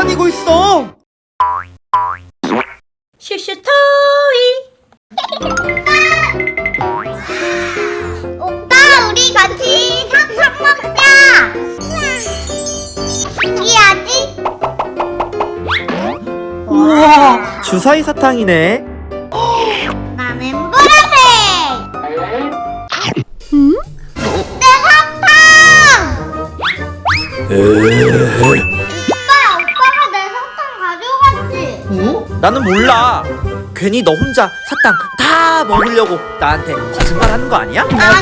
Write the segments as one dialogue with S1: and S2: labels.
S1: 다니고 있어. 슈슈 토이.
S2: 오빠! 우리 같이 삭삭 먹자. 신기하지? 우와, 주사위 사탕이네. 나는
S1: 보라색. 내 사탕. 에헤. 나는 몰라. 괜히 너 혼자 사탕 다 먹으려고 나한테 거짓말 하는 거 아니야?
S2: 아니야,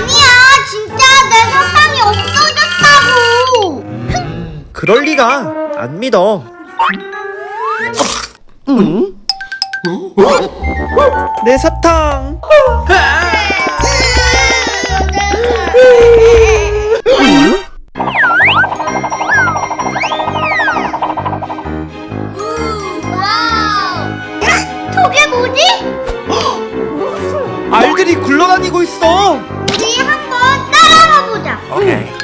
S2: 진짜 내 사탕이 없어졌다고.
S1: 그럴 리가. 안 믿어. 내 사탕. 알들이 굴러다니고 있어.
S2: 우리 한번 따라가 보자.
S1: 오케이.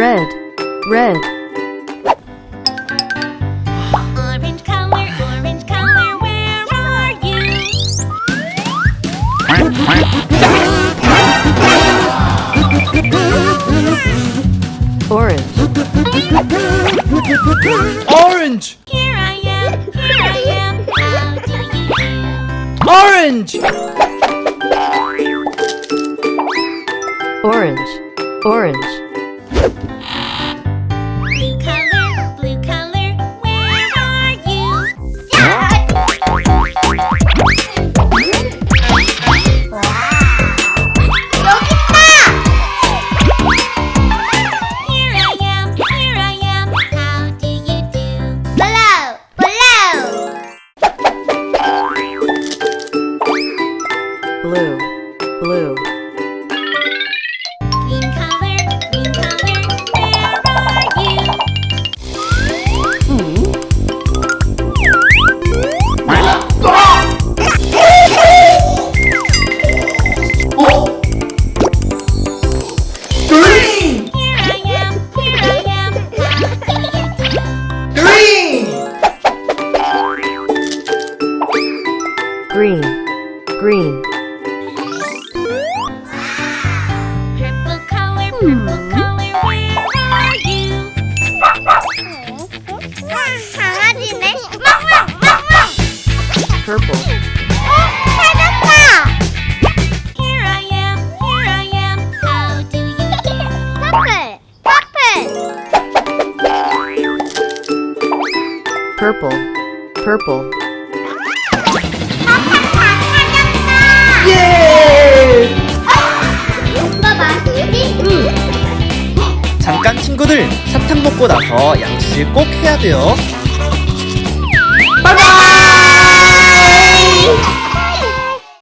S3: Red. Red. Orange color, orange color, where are you?
S4: Orange.
S1: Orange.
S3: Here I am, here I am. How do you do?
S1: Orange.
S4: Orange. Orange.
S3: Blue. Purple. Purple.
S1: 예.
S2: 오빠 맛있지? 응.
S1: 잠깐 친구들 사탕 먹고 나서 양치질 꼭 해야 돼요.